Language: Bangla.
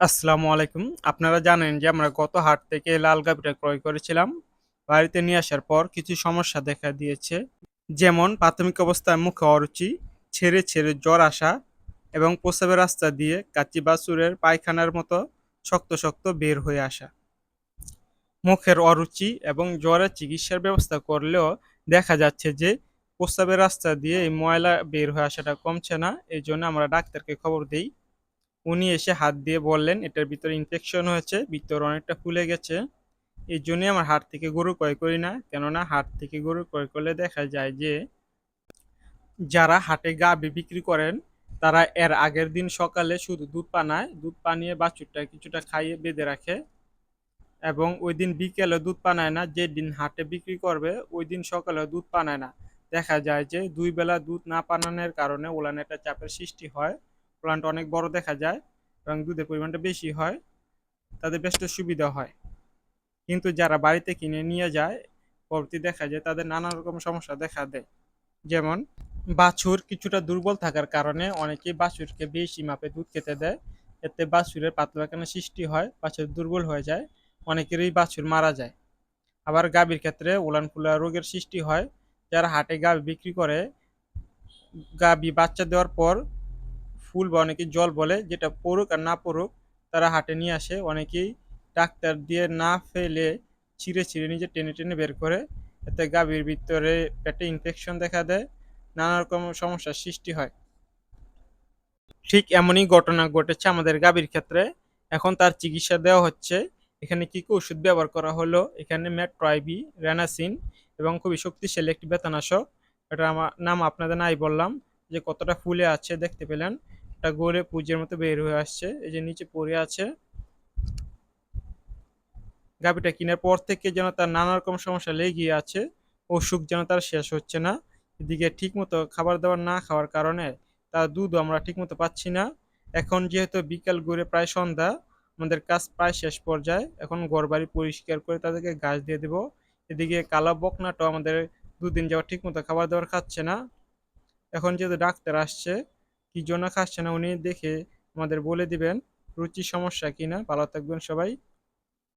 আসসালামু আলাইকুম। আপনারা জানেন যে আমরা গত হাট থেকে লাল গাভীটা ক্রয় করেছিলাম। বাড়িতে নিয়ে আসার পর কিছু সমস্যা দেখা দিয়েছে। যেমন প্রাথমিক অবস্থায় মুখে অরুচি, ছেড়ে, ছেড়ে জ্বর আসা এবং প্রস্রাবের রাস্তা দিয়ে কাচ্চি বাছুরের পায়খানার মতো শক্ত, শক্ত বের হয়ে আসা। মুখের অরুচি এবং জ্বরের চিকিৎসার ব্যবস্থা করলেও দেখা যাচ্ছে যে প্রস্রাবের রাস্তা দিয়ে এই ময়লা বের হয়ে আসাটা কমছে না। এই জন্য আমরা ডাক্তারকে খবর দেই। উনি এসে হাত দিয়ে বললেন এটার ভিতরে ইনফেকশন হয়েছে, ভিতর অনেকটা ফুলে গেছে। এই জন্যই আমার হাট থেকে গরু ক্রয় করি না। কেননা হাট থেকে গরু ক্রয় করলে দেখা যায় যে যারা হাটে গাভী বিক্রি করেন তারা এর আগের দিন সকালে শুধু দুধ পানায়, দুধ পানিয়ে বাছুরটা কিছুটা খাইয়ে বেঁধে রাখে এবং ওই দিন বিকেলে দুধ পানায় না যেদিন হাটে বিক্রি করবে ওই দিন সকালে দুধ পানায় না। দেখা যায় যে দুই বেলা দুধ না পানানোর কারণে ওলানে একটা চাপের সৃষ্টি হয়। প্লান্ট অনেক বড় দেখা যায় এবং দুধের পরিমাণটা বেশি হয়, তাদের বেশ সুবিধা হয়। কিন্তু যারা বাড়িতে কিনে নিয়ে যায়, পরবর্তী দেখা যায় তাদের নানা রকম সমস্যা দেখা দেয়। যেমন, বাছুর কিছুটা দুর্বল থাকার কারণে অনেকেই বাছুরকে বেশি মাপে দুধ খেতে দেয়। এতে বাছুরের পাতলা সৃষ্টি হয়, বাছুর দুর্বল হয়ে যায়, অনেকেরই বাছুর মারা যায়। আবার গাভীর ক্ষেত্রে উলান রোগের সৃষ্টি হয়, যারা হাটে গাভী বিক্রি করে, গাভী বাচ্চা দেওয়ার পর ফুল বা অনেকে জল বলে, যেটা পড়ুক আর না পড়ুক, তারা হাটে নিয়ে আসে। অনেকেই ডাক্তার দিয়ে না ফেলে ছিঁড়ে ছিঁড়ে নিজে টেনে টেনে বের করে। এতে গাভীর ভিতরে পেটে ইনফেকশন দেখা দেয়, নানা রকম সমস্যার সৃষ্টি হয়। ঠিক এমনই ঘটনা ঘটেছে আমাদের গাভীর ক্ষেত্রে। এখন তার চিকিৎসা দেওয়া হচ্ছে। এখানে কি কী ওষুধ ব্যবহার করা হলো? এখানে ম্যাট্রয়বি রেনাসিন এবং খুবই শক্তিশালী একটি বেতানাশক। এটা আমার নাম আপনাদের নাই বললাম যে কতটা ফুলে আছে, দেখতে পেলেন। একটা গোলে পুজের মতো বের হয়ে আসছে। এই যে নিচে পড়ে আছে। গাভীটা কেনার পর থেকে যেন তার নানা রকম সমস্যা লেগে আছে অসুখ যেন তার শেষ হচ্ছে না। এদিকে ঠিকমতো খাবার দাবার না খাওয়ার কারণে তার দুধও আমরা ঠিকমতো পাচ্ছি না। এখন যেহেতু বিকাল ঘুরে প্রায় সন্ধ্যা, আমাদের কাজ প্রায় শেষ পর্যায়ে। এখন ঘর বাড়ি পরিষ্কার করে তাদেরকে গাছ দিয়ে দেব। এদিকে কালা বকনাটাও আমাদের দুদিন যাওয়া ঠিকমতো খাবার দাবার খাচ্ছে না। এখন যেহেতু ডাক্তার আসছে কি জন্য খাচ্ছে না উনি দেখে আমাদের বলে দিবেন, রুচির সমস্যা কিনা ভালো থাকবেন সবাই।